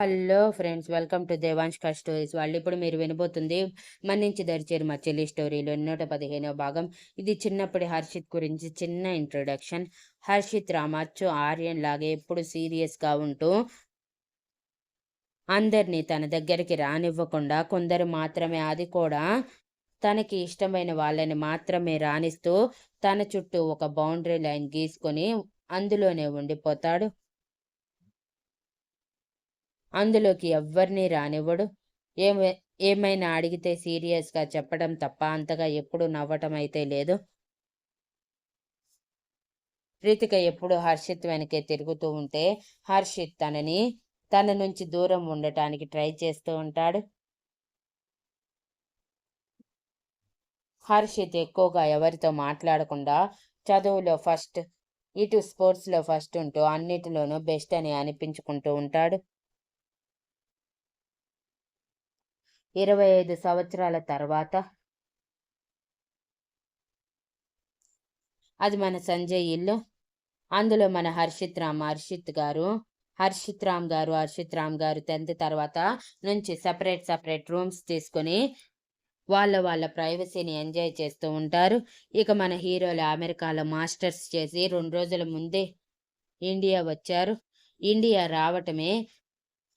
Hello friends welcome to Devansh Kar stories. వాళ్ళు ఇప్పుడు మీరు వినబోతుంది మన్నించి దరిచేరు మా చెల్లి స్టోరీలో నూట పదిహేనవ భాగం. ఇది చిన్నప్పటి హర్షిత్ గురించి చిన్న ఇంట్రొడక్షన్ హర్షిత్ రామచ్చు ఆర్యన్ లాగే ఎప్పుడు సీరియస్గా ఉంటూ అందరినీ తన దగ్గరికి రానివ్వకుండా కొందరు మాత్రమే అది కూడా తనకి ఇష్టమైన వాళ్ళని మాత్రమే రాణిస్తూ తన చుట్టూ ఒక బౌండరీ లైన్ గీసుకొని అందులోనే ఉండిపోతాడు. అందులోకి ఎవ్వరినీ రానివ్వడు. ఏమే ఏమైనా అడిగితే సీరియస్గా చెప్పడం తప్ప అంతగా ఎప్పుడు నవ్వటం అయితే లేదు. రితిక ఎప్పుడు హర్షిత్ వెనకే తిరుగుతూ ఉంటే హర్షిత్ తనని తన నుంచి దూరం ఉండటానికి ట్రై చేస్తూ ఉంటాడు. హర్షిత్ ఎక్కువగా ఎవరితో మాట్లాడకుండా చదువులో ఫస్ట్ ఇటు స్పోర్ట్స్లో ఫస్ట్ ఉంటూ అన్నిటిలోనూ బెస్ట్ అని అనిపించుకుంటూ ఉంటాడు. ఇరవై ఐదు సంవత్సరాల తర్వాత అది మన సంజయ్ ఇల్లు. అందులో మన హర్షిత్ రామ్ హర్షిత్ గారు హర్షిత్ రామ్ గారు హర్షిత్ రామ్ గారు టెన్త్ తర్వాత నుంచి సపరేట్ సపరేట్ రూమ్స్ తీసుకొని వాళ్ళ వాళ్ళ ప్రైవసీని ఎంజాయ్ చేస్తూ ఉంటారు. ఇక మన హీరోలు అమెరికాలో మాస్టర్స్ చేసి రెండు రోజుల ముందే ఇండియా వచ్చారు. ఇండియా రావటమే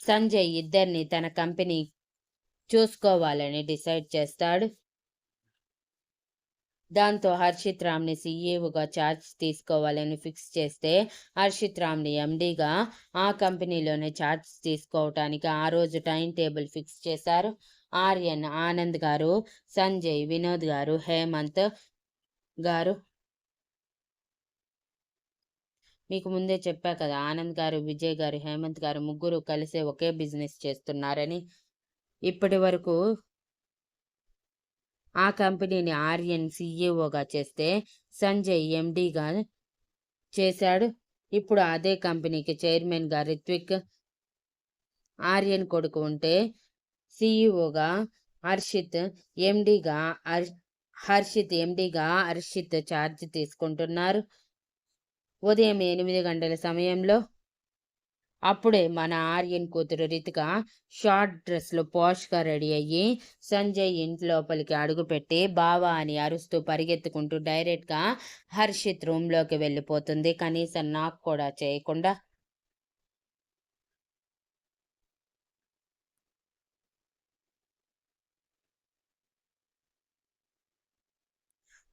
సంజయ్ ఇద్దరిని తన కంపెనీ చూసుకోవాలని డిసైడ్ చేస్తాడు. దాంతో హర్షిత్ రామ్ని సీఈఓగా ఛార్జ్ తీసుకోవాలని ఫిక్స్ చేస్తే హర్షిత్ రామ్ని ఎండీగా ఆ కంపెనీలోనే ఛార్జ్ తీసుకోవటానికి ఆ రోజు టైం టేబుల్ ఫిక్స్ చేశారు. ఆర్యన్ ఆనంద్ గారు సంజయ్ వినోద్ గారు హేమంత్ గారు. మీకు ముందే చెప్పా కదా ఆనంద్ గారు విజయ్ గారు హేమంత్ గారు ముగ్గురు కలిసే ఒకే బిజినెస్ చేస్తున్నారని. ఇప్పటి వరకు ఆ కంపెనీని ఆర్యన్ సీఈఓగా చేస్తే సంజయ్ ఎండీగా చేశాడు. ఇప్పుడు అదే కంపెనీకి చైర్మన్గా రిత్విక్ ఆర్యన్ కొడుకు ఉంటే సీఈఓగా హర్షిత్ ఎండీగా హర్షిత్ ఎండీగా హర్షిత్ ఛార్జ్ తీసుకుంటున్నారు. ఉదయం ఎనిమిది గంటల సమయంలో అప్పుడే మన ఆర్యన్ కూతురు రితిక షార్ట్ డ్రెస్లో పోష్గా రెడీ అయ్యి సంజయ్ ఇంటి లోపలికి అడుగుపెట్టి బావా అని అరుస్తూ పరిగెత్తుకుంటూ డైరెక్ట్గా హర్షిత్ రూమ్లోకి వెళ్ళిపోతుంది. కనీసం నాకు కూడా చేయకుండా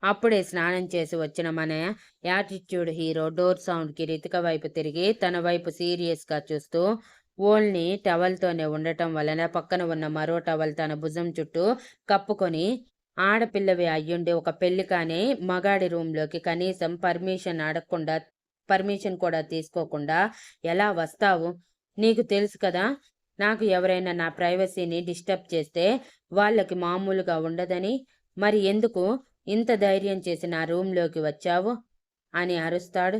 అప్పుడే స్నానం చేసి వచ్చిన మన యాటిట్యూడ్ హీరో డోర్ సౌండ్కి రితిక వైపు తిరిగి తన వైపు సీరియస్గా చూస్తూ ఓల్ని టవల్తోనే ఉండటం వలన పక్కన ఉన్న మరో టవల్ తన భుజం చుట్టూ కప్పుకొని ఆడపిల్లవి అయ్యుండి ఒక పెళ్ళి కానీ మగాడి రూమ్లోకి కనీసం పర్మిషన్ అడగకుండా పర్మిషన్ కూడా తీసుకోకుండా ఎలా వస్తావు? నీకు తెలుసు కదా నాకు ఎవరైనా నా ప్రైవసీని డిస్టర్బ్ చేస్తే వాళ్ళకి మామూలుగా ఉండదని మరి ఎందుకు? ఇంత ధైర్యం చేసి నా రూంలోకి వచ్చావు? అని అరుస్తాడు.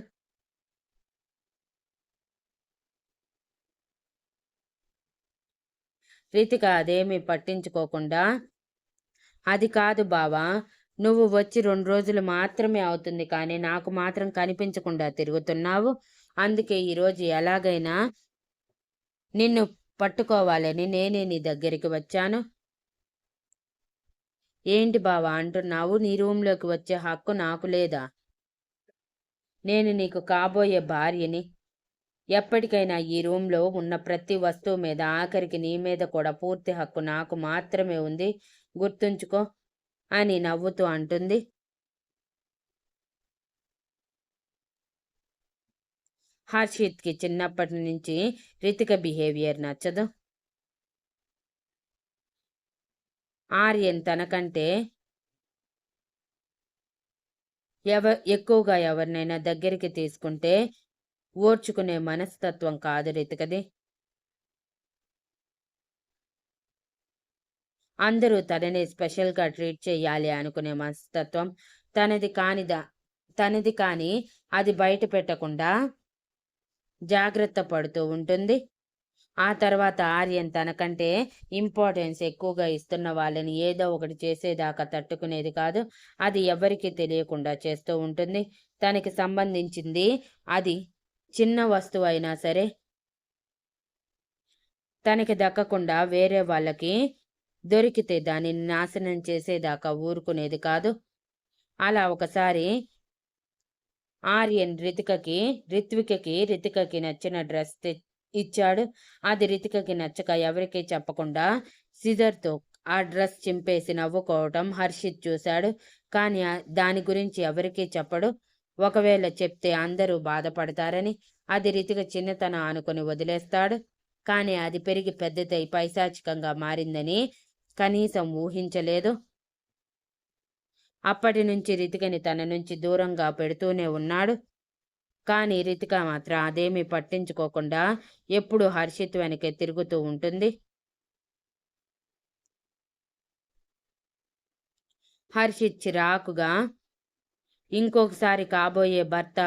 రితిక అదేమీ పట్టించుకోకుండా అది కాదు బావా నువ్వు వచ్చి రెండు రోజులు మాత్రమే అవుతుంది కానీ నాకు మాత్రం కనిపించకుండా తిరుగుతున్నావు. అందుకే ఈరోజు ఎలాగైనా నిన్ను పట్టుకోవాలని నేనే నీ దగ్గరికి వచ్చాను. ఏంటి బావా అంటున్నావు? నీ రూంలోకి వచ్చే హక్కు నాకు లేదా? నేను నీకు కాబోయే భార్యని ఎప్పటికైనా ఈ రూమ్లో ఉన్న ప్రతి వస్తువు మీద ఆఖరికి నీ మీద కూడా పూర్తి హక్కు నాకు మాత్రమే ఉంది. గుర్తుంచుకో అని నవ్వుతూ అంటుంది. హర్షిత్కి చిన్నప్పటి నుంచి రితిక బిహేవియర్ నచ్చదు. ఆర్యన్ తనకంటే ఎవ ఎక్కువగా ఎవరినైనా దగ్గరికి తీసుకుంటే ఓర్చుకునే మనస్తత్వం కాదు. రితికది అందరూ తనని స్పెషల్గా ట్రీట్ చేయాలి అనుకునే మనస్తత్వం తనది కానిదా తనది కానీ అది బయట పెట్టకుండా జాగ్రత్త పడుతూ ఉంటుంది. ఆ తర్వాత ఆర్యన్ తనకంటే ఇంపార్టెన్స్ ఎక్కువగా ఇస్తున్న వాళ్ళని ఏదో ఒకటి చేసేదాకా తట్టుకునేది కాదు. అది ఎవరికీ తెలియకుండా చేస్తూ ఉంటుంది. తనకి సంబంధించింది అది చిన్న వస్తువు అయినా సరే తనకి దక్కకుండా వేరే వాళ్ళకి దొరికితే దానిని నాశనం చేసేదాకా ఊరుకునేది కాదు. అలా ఒకసారి ఆర్యన్ రితికకి రిత్వికకి రితికకి నచ్చిన డ్రెస్ తె- ఇచ్చాడు. అది రితికకి నచ్చక ఎవరికీ చెప్పకుండా సిజర్తో ఆ డ్రెస్ చింపేసి నవ్వుకోవటం హర్షిత్ చూశాడు. కానీ దాని గురించి ఎవరికీ చెప్పడు. ఒకవేళ చెప్తే అందరూ బాధపడతారని అది రితిక చిన్నతనం అనుకుని వదిలేస్తాడు. కానీ అది పెరిగి పెద్దదై పైశాచికంగా మారిందని కనీసం ఊహించలేదు. అప్పటి నుంచి రితికని తన నుంచి దూరంగా పెడుతూనే ఉన్నాడు. కానీ రితిక మాత్రం అదేమీ పట్టించుకోకుండా ఎప్పుడు హర్షిత్ వెనకే తిరుగుతూ ఉంటుంది. హర్షిత్ చిరాకుగా ఇంకొకసారి కాబోయే భర్త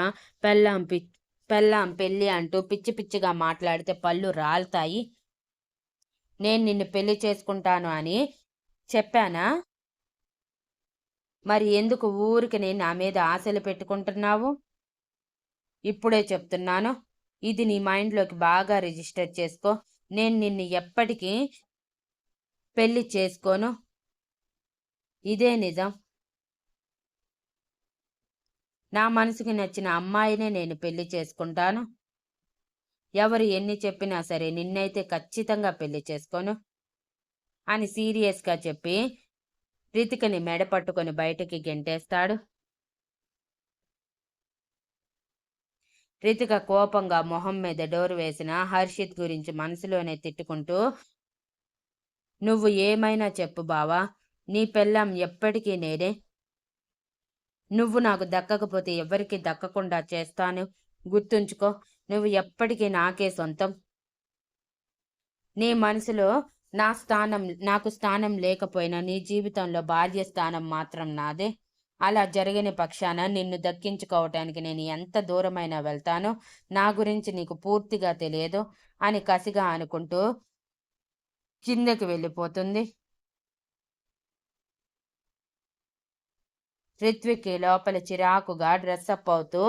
పెళ్ళాం పి పెళ్ళాం పెళ్ళి అంటూ పిచ్చి పిచ్చిగా మాట్లాడితే పళ్ళు రాలుతాయి. నేను నిన్ను పెళ్ళి చేసుకుంటాను అని చెప్పానా? మరి ఎందుకు ఊరికి నేను నా మీద ఆశలు పెట్టుకుంటున్నావు? ఇప్పుడే చెప్తున్నాను. ఇది నీ మైండ్లోకి బాగా రిజిస్టర్ చేసుకో. నేను నిన్ను ఎప్పటికీ పెళ్ళి చేసుకోను. ఇదే నిజం. నా మనసుకి నచ్చిన అమ్మాయినే నేను పెళ్ళి చేసుకుంటాను. ఎవరు ఎన్ని చెప్పినా సరే నిన్నైతే ఖచ్చితంగా పెళ్ళి చేసుకోను. అని సీరియస్గా చెప్పి రితికని మెడ పట్టుకొని బయటకి గెంటేస్తాడు. రితిక కోపంగా మొహం మీద డోరు వేసిన హర్షిత్ గురించి మనసులోనే తిట్టుకుంటూ నువ్వు ఏమైనా చెప్పు బావా నీ పెళ్ళాం ఎప్పటికీ నేనే. నువ్వు నాకు దక్కకపోతే ఎవరికి దక్కకుండా చేస్తాను. గుర్తుంచుకో నువ్వు ఎప్పటికీ నాకే సొంతం. నీ మనసులో నా స్థానం నాకు స్థానం లేకపోయినా నీ జీవితంలో బాల్య స్థానం మాత్రం నాదే. అలా జరిగిన పక్షాన నిన్ను దక్కించుకోవటానికి నేను ఎంత దూరమైనా వెళ్తానో నా గురించి నీకు పూర్తిగా తెలియదు అని కసిగా అనుకుంటూ కిందకి వెళ్ళిపోతుంది. రిత్విక్ లోపల చిరాకుగా డ్రెస్అప్ అవుతూ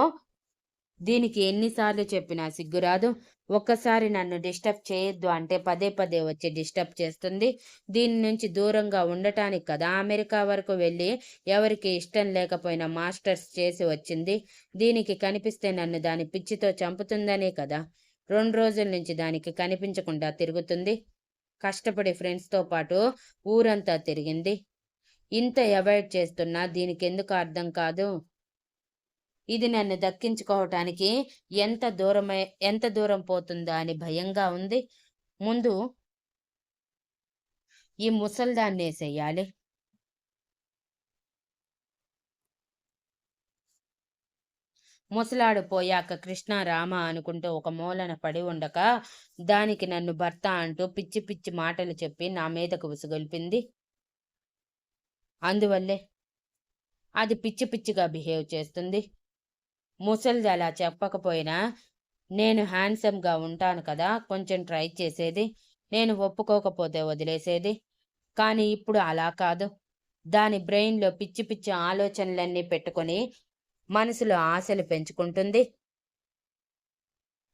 దీనికి ఎన్నిసార్లు చెప్పినా సిగ్గురాదు ఒక్కసారి నన్ను డిస్టర్బ్ చేయొద్దు అంటే పదే పదే వచ్చి డిస్టర్బ్ చేస్తుంది. దీని నుంచి దూరంగా ఉండటానికి కదా అమెరికా వరకు వెళ్ళి ఎవరికి ఇష్టం లేకపోయినా మాస్టర్స్ చేసి వచ్చింది. దీనికి కనిపిస్తే నన్ను దాని పిచ్చితో చంపుతుందనే కదా. రెండు రోజుల నుంచి దానికి కనిపించకుండా తిరుగుతుంది. కష్టపడి ఫ్రెండ్స్తో పాటు ఊరంతా తిరిగింది. ఇంత అవాయిడ్ చేస్తున్నా దీనికి ఎందుకు అర్థం కాదు? ఇది నన్ను దక్కించుకోవటానికి ఎంత దూరమై ఎంత దూరం పోతుందా అని భయంగా ఉంది. ముందు ఈ ముసల్దాన్ని వేసేయాలి ముసలాడు పోయాక కృష్ణ రామ అనుకుంటూ ఒక మూలన పడి ఉండక దానికి నన్ను భర్త అంటూ పిచ్చి పిచ్చి మాటలు చెప్పి నా మీదకు విసుగొల్పింది. అందువల్లే అది పిచ్చి పిచ్చిగా బిహేవ్ చేస్తుంది. ముసలిది అలా చెప్పకపోయినా నేను హ్యాండ్సమ్గా ఉంటాను కదా కొంచెం ట్రై చేసేది. నేను ఒప్పుకోకపోతే వదిలేసేది. కానీ ఇప్పుడు అలా కాదు. దాని బ్రెయిన్లో పిచ్చి పిచ్చి ఆలోచనలన్నీ పెట్టుకొని మనసులో ఆశలు పెంచుకుంటుంది.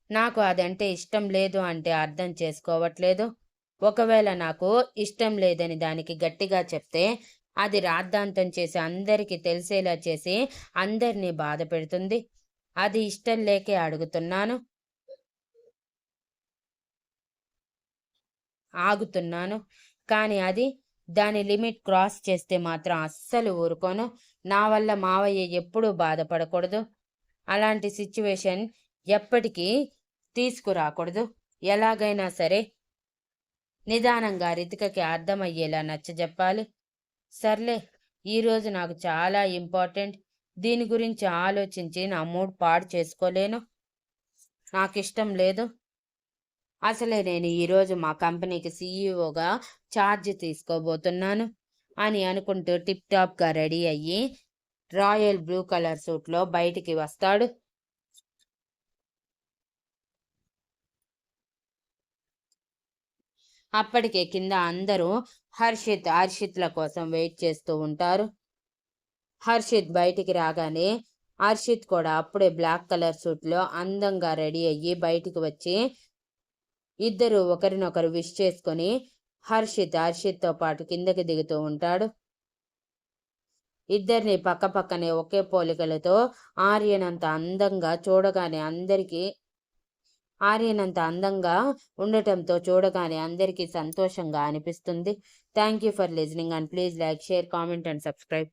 నాకు అదంటే ఇష్టం లేదు అంటే అర్థం చేసుకోవట్లేదు. ఒకవేళ నాకు ఇష్టం లేదని దానికి గట్టిగా చెప్తే అది రాద్ధాంతం చేసి అందరికీ తెలిసేలా చేసి అందరినీ బాధ పెడుతుంది. అది ఇష్టం లేకే అడుగుతున్నాను. ఆగుతున్నాను. కానీ అది దాని లిమిట్ క్రాస్ చేస్తే మాత్రం అస్సలు ఊరుకోను. నా వల్ల మావయ్య ఎప్పుడూ బాధపడకూడదు. అలాంటి సిచ్యువేషన్ ఎప్పటికీ తీసుకురాకూడదు. ఎలాగైనా సరే నిదానంగా రితికకి అర్థమయ్యేలా నచ్చజెప్పాలి. సర్లే ఈరోజు నాకు చాలా ఇంపార్టెంట్. దీని గురించి ఆలోచించి నా మూడ్ పాడు చేసుకోలేను. నాకు ఇష్టం లేదు. అసలే నేను ఈరోజు మా కంపెనీకి సీఈఓగా ఛార్జ్ తీసుకోబోతున్నాను అని అనుకుంటూ టిప్ టాప్గా రెడీ అయ్యి రాయల్ బ్లూ కలర్ సూట్లో బయటికి వస్తాడు. అప్పటికే కింద అందరూ హర్షిత్ హర్షిత్ల కోసం వెయిట్ చేస్తూ ఉంటారు. హర్షిత్ బయటికి రాగానే హర్షిత్ కూడా అప్పుడే బ్లాక్ కలర్ సూట్లో అందంగా రెడీ అయ్యి బయటికి వచ్చి ఇద్దరు ఒకరినొకరు విష్ చేసుకొని హర్షిత్ హర్షిత్తో పాటు కిందకి దిగుతూ ఉంటాడు. ఇద్దరిని పక్క పక్కనే ఒకే పోలికలతో ఆర్యనంత అందంగా చూడగానే అందరికీ ఆర్యనంత అందంగా ఉండటంతో చూడగానే అందరికీ సంతోషంగా అనిపిస్తుంది. Thank you for listening and please like share comment and subscribe.